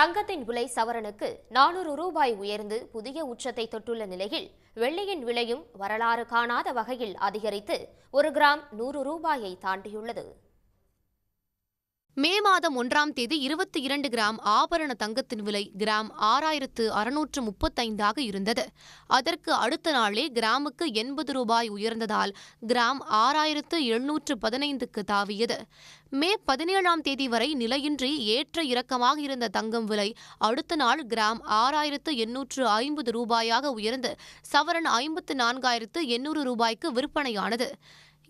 தங்கத்தின் விலை சவரனுக்கு நானூறு ரூபாய் உயர்ந்து புதிய உச்சத்தை தொட்டுள்ள நிலையில் வெள்ளியின் விலையும் வரலாறு காணாத வகையில் அதிகரித்து ஒரு கிராம் நூறு ரூபாயை தாண்டியுள்ளது. மே மாதம் ஒன்றாம் தேதி இருபத்தி இரண்டு கிராம் ஆபரண தங்கத்தின் விலை கிராம் ஆறாயிரத்து அறுநூற்று முப்பத்தைந்தாக இருந்தது. அதற்கு அடுத்த நாளே கிராமுக்கு எண்பது ரூபாய் உயர்ந்ததால் கிராம் ஆறாயிரத்து எழுநூற்று பதினைந்துக்கு தாவியது. மே பதினேழாம் தேதி வரை நிலையின்றி ஏற்ற இறக்கமாக இருந்த தங்கம் விலை அடுத்த நாள் கிராம் ஆறாயிரத்து எண்ணூற்று ஐம்பது ரூபாயாக உயர்ந்து சவரன் ஐம்பத்து நான்காயிரத்து எண்ணூறு ரூபாய்க்கு விற்பனையானது.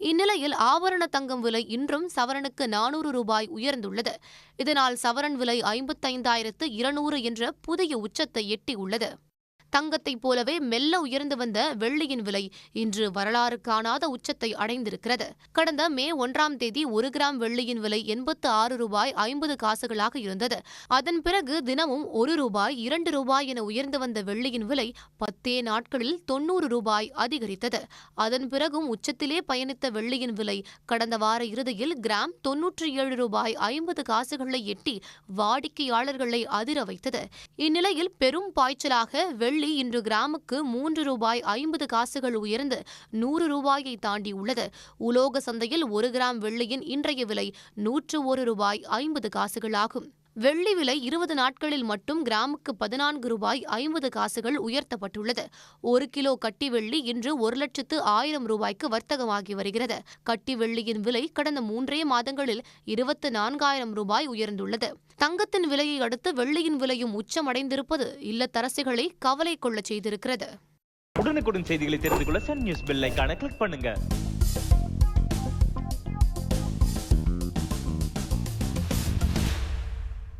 இந்நிலையில் ஆபரண தங்கம் விலை இன்றும் சவரனுக்கு நானூறு ரூபாய் உயர்ந்துள்ளது. இதனால் சவரன் விலை ஐம்பத்தைந்தாயிரத்து இருநூறு என்ற புதிய உச்சத்தை எட்டியுள்ளது. தங்கத்தைப் போலவே மெல்ல உயர்ந்து வந்த வெள்ளியின் விலை இன்று வரலாறு காணாத உச்சத்தை அடைந்திருக்கிறது. கடந்த மே ஒன்றாம் தேதி ஒரு கிராம் வெள்ளியின் விலை எண்பத்து ஆறு ரூபாய் ஐம்பது காசுகளாக இருந்தது. அதன் பிறகு தினமும் ஒரு ரூபாய் இரண்டு ரூபாய் என உயர்ந்து வந்த வெள்ளியின் விலை பத்தே நாட்களில் தொன்னூறு ரூபாய் அதிகரித்தது. அதன் பிறகும் உச்சத்திலே பயணித்த வெள்ளியின் விலை கடந்த வார இறுதியில் கிராம் தொன்னூற்றி ஏழு ரூபாய் ஐம்பது காசுகளை எட்டி வாடிக்கையாளர்களை அதிர வைத்தது. இந்நிலையில் பெரும் பாய்ச்சலாக வெள்ளி இன்று கிராமுக்கு மூன்று ரூபாய் ஐம்பது காசுகள் உயர்ந்து நூறு ரூபாயை தாண்டி உள்ளது. உலோக சந்தையில் ஒரு கிராம் வெள்ளியின் இன்றைய விலை நூற்று ஒரு ரூபாய் ஐம்பது காசுகளாகும். வெள்ளி விலை இருபது நாட்களில் மட்டும் கிராமுக்கு பதினான்கு ரூபாய் ஐம்பது காசுகள் உயர்த்தப்பட்டுள்ளது. ஒரு கிலோ கட்டி வெள்ளி இன்று ஒரு லட்சத்து ஆயிரம் ரூபாய்க்கு வர்த்தகமாகி வருகிறது. கட்டி வெள்ளியின் விலை கடந்த மூன்றே மாதங்களில் இருபத்து நான்காயிரம் ரூபாய் உயர்ந்துள்ளது. தங்கத்தின் விலையை அடுத்து வெள்ளியின் விலையும் உச்சமடைந்திருப்பது இல்லத்தரசிகளை கவலை கொள்ள செய்திருக்கிறது. உடனுக்குடன் செய்திகளை தெரிந்து கொள்ள சன் நியூஸ் பெல் கிளிக் பண்ணுங்க.